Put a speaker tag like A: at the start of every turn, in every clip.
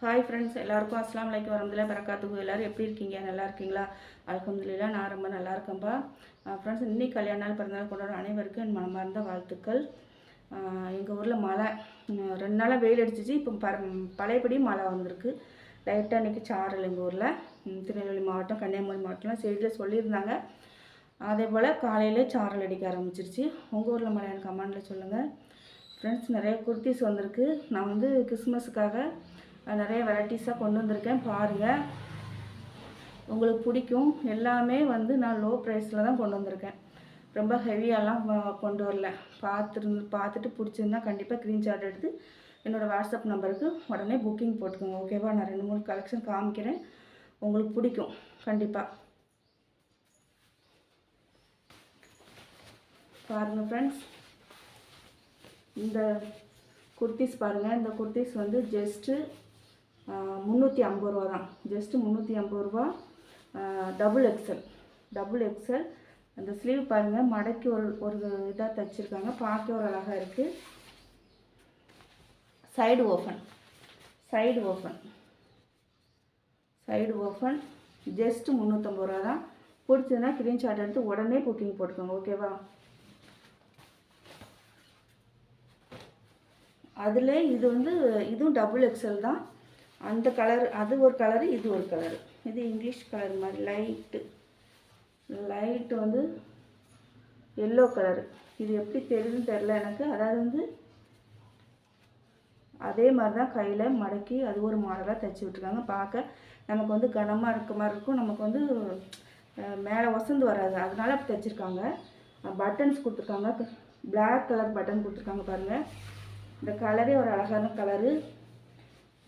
A: hi friends எல்லாருக்கும் அஸ்லாம் like வரதுல பறக்காத்துக்கு எல்லோரும் எப்படி இருக்கீங்க நல்லா இருக்கீங்களா அலகம்துல்லா நான் ரொம்ப நல்லா இருக்கேன்ப்பா ஃப்ரெண்ட்ஸ் இன்னைக்கு கல்யாண நாள் பிறந்தநாள் கொண்டாட அனைவருக்கும் என் மனமார்ந்த வாழ்த்துக்கள் எங்கள் ஊரில் மழை ரெண்டு நாளாக வெயில் அடிச்சிச்சு இப்போ ப பழையபடி மழை வந்திருக்கு லைட்டாக இன்றைக்கி சாரல் எங்கள் ஊரில் திருநெல்வேலி மாவட்டம் கன்னியாகுமரி மாவட்டம்லாம் செய்தியில் சொல்லியிருந்தாங்க அதே போல் காலையில் சாரல் அடிக்க ஆரம்பிச்சிருச்சு உங்கள் ஊரில் எனக்கு கமாண்டில் சொல்லுங்கள் ஃப்ரெண்ட்ஸ் நிறைய குர்த்திஸ் வந்திருக்கு நான் வந்து கிறிஸ்மஸுக்காக நிறைய வெரைட்டிஸாக கொண்டு வந்திருக்கேன் பாருங்கள் உங்களுக்கு பிடிக்கும் எல்லாமே வந்து நான் லோ ப்ரைஸில் தான் கொண்டு வந்திருக்கேன் ரொம்ப ஹெவியாலாம் கொண்டு வரல பார்த்துருந்து பார்த்துட்டு பிடிச்சிருந்தா கண்டிப்பாக சார்ட் எடுத்து என்னோடய வாட்ஸ்அப் நம்பருக்கு உடனே புக்கிங் போட்டுக்கோங்க ஓகேவா நான் ரெண்டு மூணு கலெக்ஷன் காமிக்கிறேன் உங்களுக்கு பிடிக்கும் கண்டிப்பாக பாருங்கள் ஃப்ரெண்ட்ஸ் இந்த குர்த்திஸ் பாருங்கள் இந்த குர்த்திஸ் வந்து ஜஸ்ட்டு முந்நூற்றி ஐம்பது ரூபா தான் ஜஸ்ட்டு முந்நூற்றி ஐம்பது ரூபா டபுள் எக்ஸல் டபுள் எக்ஸல் அந்த ஸ்லீவ் பாருங்கள் மடக்கி ஒரு ஒரு இதாக தைச்சிருக்காங்க பார்க்க ஒரு அழகாக இருக்குது side open side open side open just முந்நூற்றம்பது ரூபா தான் பிடிச்சதுன்னா ஸ்க்ரீன்ஷாட் எடுத்து உடனே புக்கிங் போட்டுக்கோங்க ஓகேவா அதில் இது வந்து இதுவும் டபுள் எக்ஸல் தான் அந்த கலர் அது ஒரு கலரு இது ஒரு கலரு இது இங்கிலீஷ் கலர் மாதிரி லைட்டு லைட்டு வந்து எல்லோ கலரு இது எப்படி தெரியுதுன்னு தெரில எனக்கு அதாவது வந்து அதே மாதிரி தான் கையில் மடக்கி அது ஒரு மாடலாக தைச்சி விட்ருக்காங்க பார்க்க நமக்கு வந்து கனமாக இருக்க மாதிரி இருக்கும் நமக்கு வந்து மேலே ஒசந்து வராது அதனால அப்படி தைச்சிருக்காங்க பட்டன்ஸ் கொடுத்துருக்காங்க பிளாக் கலர் பட்டன் கொடுத்துருக்காங்க பாருங்கள் இந்த கலரே ஒரு அழகான கலரு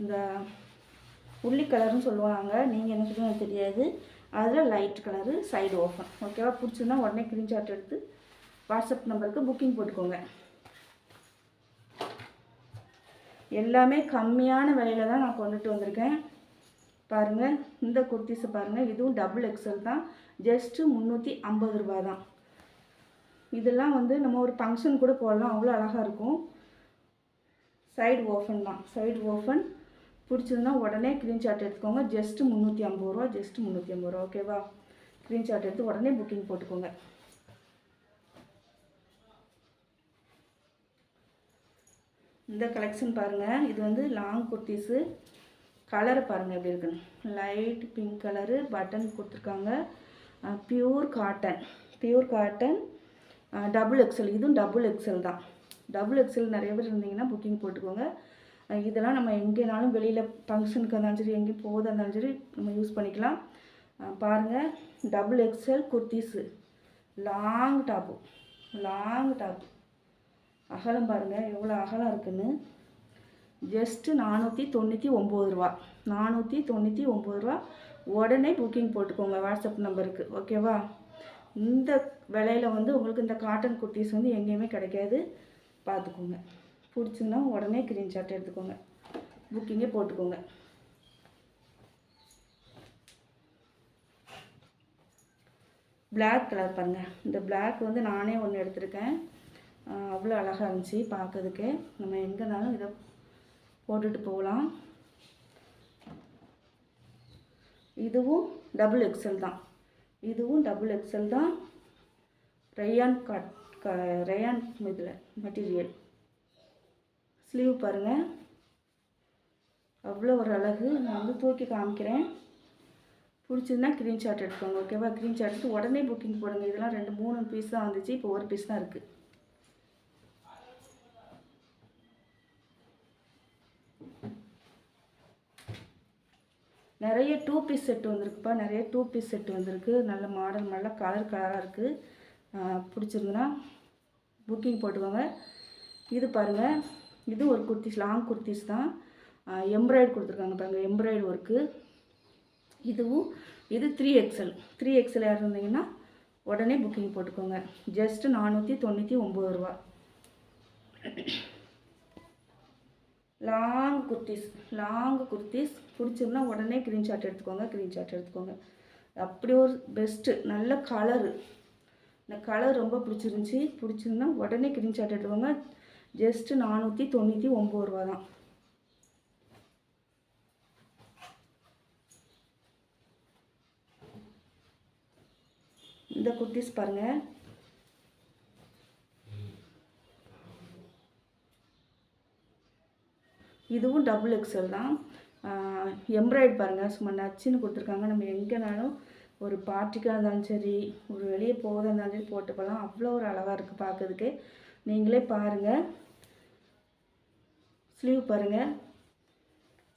A: இந்த உள்ளி கலர்னு சொல்லுவாங்க நீங்கள் என்ன சொல்லுங்க தெரியாது அதில் லைட் கலரு சைடு ஓப்பன் ஓகேவா பிடிச்சிருந்தா உடனே க்ரீன்ஷாட் எடுத்து வாட்ஸ்அப் நம்பருக்கு புக்கிங் போட்டுக்கோங்க எல்லாமே கம்மியான விலையில தான் நான் கொண்டுட்டு வந்திருக்கேன் பாருங்கள் இந்த குர்த்திஸை பாருங்கள் இதுவும் டபுள் எக்ஸல் தான் ஜஸ்ட்டு முந்நூற்றி ஐம்பது ரூபா தான் இதெல்லாம் வந்து நம்ம ஒரு ஃபங்க்ஷன் கூட போடலாம் அவ்வளோ அழகாக இருக்கும் சைடு ஓஃபன் தான் சைடு ஓஃபன் பிடிச்சிருந்தா உடனே க்ரீன் சாட் எடுத்துக்கோங்க ஜஸ்ட்டு முந்நூற்றி ஐம்பது ரூபா ஜஸ்ட்டு முந்நூற்றி ஐம்பது ரூபா ஓகேவா க்ரீன் சாட் எடுத்து உடனே புக்கிங் போட்டுக்கோங்க இந்த கலெக்ஷன் பாருங்கள் இது வந்து லாங் குர்த்திஸு கலரை பாருங்கள் எப்படி இருக்குன்னு லைட் பிங்க் கலரு பட்டன் கொடுத்துருக்காங்க pure cotton pure cotton double XL இதுவும் டபுள் எக்ஸல் தான் டபுள் எக்ஸல் நிறைய பேர் இருந்தீங்கன்னா புக்கிங் போட்டுக்கோங்க இதெல்லாம் நம்ம எங்கேனாலும் வெளியில் ஃபங்க்ஷனுக்கு இருந்தாலும் சரி எங்கேயும் போகுது இருந்தாலும் சரி நம்ம யூஸ் பண்ணிக்கலாம் பாருங்கள் double XL kurtis long top long top அகலம் பாருங்கள் எவ்வளோ அகலம் இருக்குன்னு ஜஸ்ட்டு நானூற்றி தொண்ணூற்றி ஒம்பது ரூபா நானூற்றி தொண்ணூற்றி ஒம்பது ரூபா உடனே புக்கிங் போட்டுக்கோங்க வாட்ஸ்அப் நம்பருக்கு ஓகேவா இந்த விலையில் வந்து உங்களுக்கு இந்த காட்டன் குர்த்திஸ் வந்து எங்கேயுமே கிடைக்காது பார்த்துக்கோங்க பிடிச்சிங்கன்னா உடனே ஸ்க்ரீன்ஷாட் எடுத்துக்கோங்க புக்கிங்கே போட்டுக்கோங்க பிளாக் கலர் பாருங்கள் இந்த பிளாக் வந்து நானே ஒன்று எடுத்திருக்கேன் அவ்வளோ அழகாக இருந்துச்சு பார்க்கறதுக்கே நம்ம எங்கேனாலும் இதை போட்டுட்டு போகலாம் இதுவும் டபுள் எக்ஸல் தான் இதுவும் டபுள் எக்ஸல் தான் ரெயான் கட் ரெயான் இதில் மெட்டீரியல் ஸ்லீவ் பாருங்கள் அவ்வளோ ஒரு அழகு நான் வந்து தூக்கி காமிக்கிறேன் பிடிச்சதுன்னா க்ரீன் ஷாட் எடுத்துக்கோங்க ஓகேவா க்ரீன் எடுத்து உடனே புக்கிங் போடுங்க இதெல்லாம் ரெண்டு மூணு பீஸ் தான் வந்துச்சு இப்போ ஒரு பீஸ் தான் இருக்குது நிறைய டூ பீஸ் செட்டு வந்திருக்குப்பா நிறைய டூ பீஸ் செட்டு வந்திருக்கு நல்ல மாடல் நல்லா கலர் கலராக இருக்குது பிடிச்சிருந்துன்னா புக்கிங் போட்டுக்கோங்க இது பாருங்கள் இது ஒரு குர்த்திஸ் லாங் குர்த்திஸ் தான் எம்ப்ராய்டு கொடுத்துருக்காங்க பாருங்க எம்ப்ராய்டு ஒர்க்கு இதுவும் இது த்ரீ எக்ஸல் த்ரீ எக்ஸல் யார் இருந்தீங்கன்னா உடனே புக்கிங் போட்டுக்கோங்க ஜஸ்ட்டு நானூற்றி தொண்ணூற்றி ஒம்பது ரூபா லாங் குர்த்திஸ் லாங் குர்த்திஸ் பிடிச்சிருந்தா உடனே க்ரீன்ஷாட் எடுத்துக்கோங்க க்ரீன்ஷாட் எடுத்துக்கோங்க அப்படி ஒரு பெஸ்ட்டு நல்ல கலரு இந்த கலர் ரொம்ப பிடிச்சிருந்துச்சி பிடிச்சிருந்தா உடனே க்ரீன்ஷாட் எடுத்துக்கோங்க ஜஸ்ட்டு நானூற்றி தொண்ணூற்றி ஒம்பது ரூபா தான் இந்த குர்த்திஸ் பாருங்கள் இதுவும் டபுள் எக்ஸல் தான் எம்ப்ராய்டு பாருங்கள் சும்மா நச்சுன்னு கொடுத்துருக்காங்க நம்ம எங்கேனாலும் ஒரு பார்ட்டிக்காக இருந்தாலும் சரி ஒரு வெளியே போகிறதா இருந்தாலும் சரி போட்டு போகலாம் அவ்வளோ ஒரு அழகாக இருக்குது பார்க்குறதுக்கு நீங்களே பாருங்கள் ஸ்லீவ் பாருங்கள்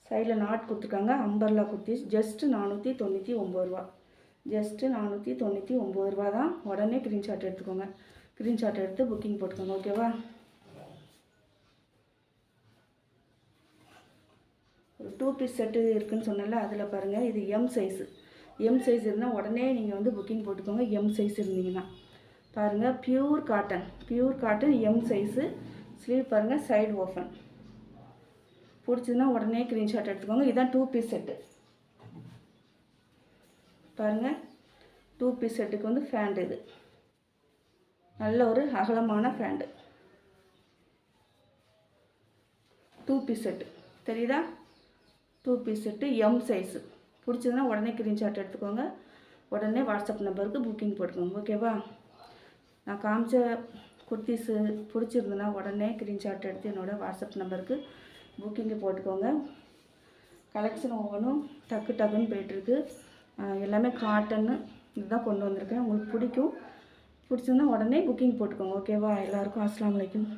A: சைடில் நாட் கொடுத்துருக்காங்க அம்பர்லா குர்த்தி ஜஸ்ட்டு நானூற்றி தொண்ணூற்றி ஒம்பது ரூபா ஜஸ்ட்டு நானூற்றி தொண்ணூற்றி ஒம்பது ரூபா தான் உடனே க்ரீன்ஷாட் எடுத்துக்கோங்க க்ரீன்ஷாட் எடுத்து புக்கிங் போட்டுக்கோங்க ஓகேவா ஒரு டூ பீஸ் செட்டு இருக்குதுன்னு சொன்னால அதில் பாருங்கள் இது எம் சைஸு எம் சைஸ் இருந்தால் உடனே நீங்கள் வந்து புக்கிங் போட்டுக்கோங்க எம் சைஸ் இருந்தீங்கன்னா பாருங்கள் pure cotton pure cotton M size sleeve பாருங்கள் சைடு ஓஃபன் பிடிச்சதுன்னா உடனே க்ரீன்ஷாட் எடுத்துக்கோங்க இதுதான் டூ பீஸ் செட்டு பாருங்கள் டூ பீஸ் செட்டுக்கு வந்து ஃபேண்டு இது நல்ல ஒரு அகலமான ஃபேண்டு டூ பீஸ் செட்டு தெரியுதா two piece set M size பிடிச்சதுன்னா உடனே ஸ்க்ரீன்ஷாட் எடுத்துக்கோங்க உடனே வாட்ஸ்அப் நம்பருக்கு புக்கிங் போட்டுக்கோங்க ஓகேவா நான் காமிச்ச குர்த்திஸு பிடிச்சிருந்ததுன்னா உடனே ஸ்க்ரீன்ஷாட் எடுத்து என்னோடய வாட்ஸ்அப் நம்பருக்கு புக்கிங்கு போட்டுக்கோங்க கலெக்ஷன் ஒவ்வொன்றும் டக்கு டக்குன்னு போயிட்டுருக்கு எல்லாமே காட்டன்னு இதுதான் கொண்டு வந்திருக்கேன் உங்களுக்கு பிடிக்கும் பிடிச்சிருந்தா உடனே புக்கிங் போட்டுக்கோங்க ஓகேவா எல்லாருக்கும் அஸ்லாம் வலைக்கும்